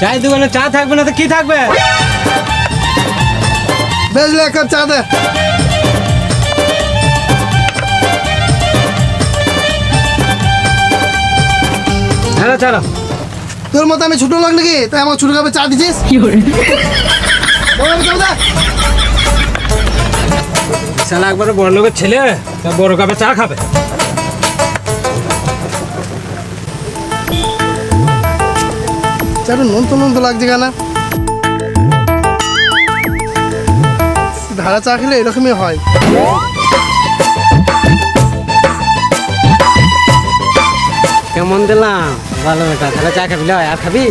চায়ের দোকানে চা থাকবে না তো কি থাকবে? বেজলে এক কাপ চা দে। চলো তোর মতো আমি ছোট লোক নাকি? তাই আমার ছোট কাপে চা দিছিস চা দে। শালা একবারে বড় লোকের ছেলে তা বড় কাপে চা খাবে। চাটা নুন তো নুন তো লাগছে কেন? ধারা চা খেলে এরকমই হয়। কেমন দিলাম? ভালো বেটা, তাহলে চা খাবি আর খাবি?